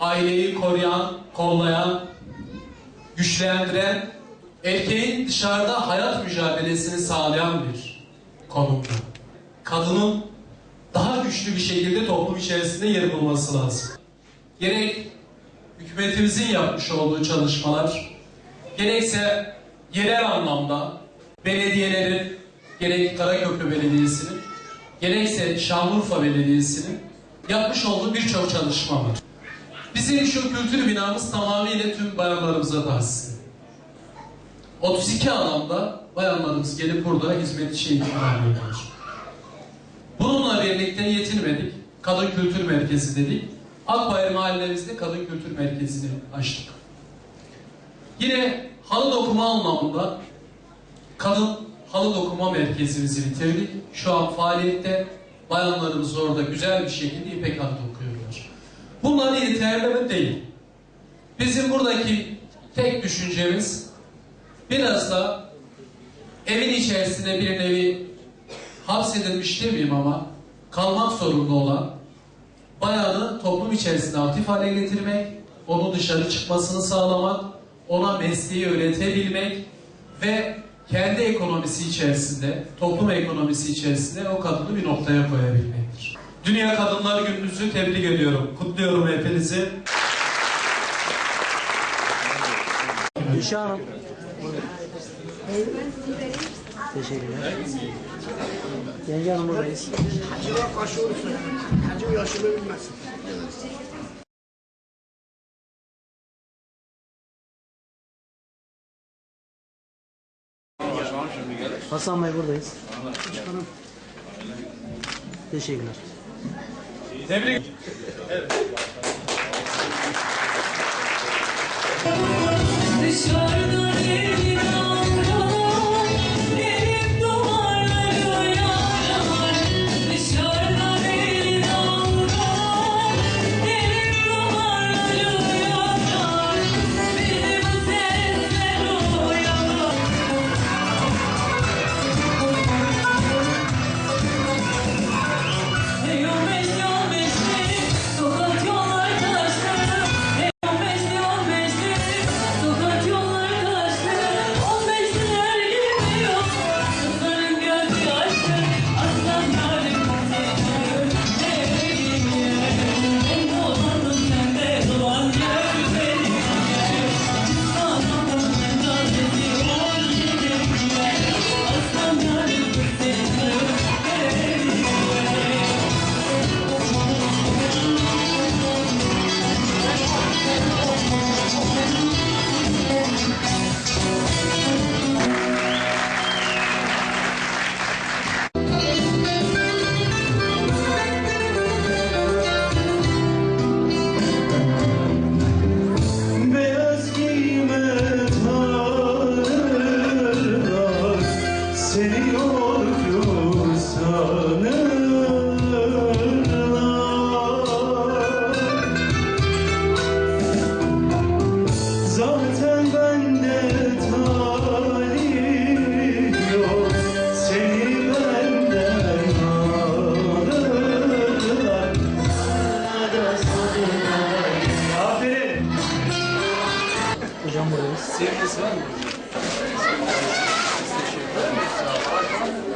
aileyi koruyan, kollayan, güçlendiren, erkeğin dışarıda hayat mücadelesini sağlayan bir konumda. Kadının daha güçlü bir şekilde toplum içerisinde yer bulması lazım. Gerek hükümetimizin yapmış olduğu çalışmalar, gerekse yerel anlamda belediyelerin, gerek Karaköprü Belediyesi'nin, gerekse Şanlıurfa Belediyesi'nin yapmış olduğu birçok çalışma var. Bizim şu kültür binamız tamamıyla tüm bayanlarımıza tahsis. 32 alanda bayanlarımız gelip burada hizmet için ediyorlar. Bununla birlikte yetinmedik. Kadın Kültür Merkezi dedik. Akbayır mahallemizde Kadın Kültür Merkezi'ni açtık. Yine halı dokuma anlamında kadın halı dokuma merkezimizi bitirdik. Şu an faaliyette bayanlarımız orada güzel bir şekilde ipek halı dokuyorlar. Bunlar yeterli mi? Değil. Bizim buradaki tek düşüncemiz biraz da evin içerisinde bir nevi hapsedilmiş demeyeyim ama kalmak zorunda olan bayanı toplum içerisinde aktif hale getirmek, onu dışarı çıkmasını sağlamak, ona mesleği öğretebilmek ve kendi ekonomisi içerisinde, toplum ekonomisi içerisinde o kadını bir noktaya koyabilmektir. Dünya Kadınlar Gününüzü tebrik ediyorum. Kutluyorum hepinizi. Gülşah Hanım. Teşekkürler. Yenge Hanım buradayız. Hacıya karşı olursun. Hacı yaşını bilmez. Hasan Bey buradayız. Teşekkürler. Tebrik. Dışarıdan elin Hocam buradayız. Sevgisi var mı?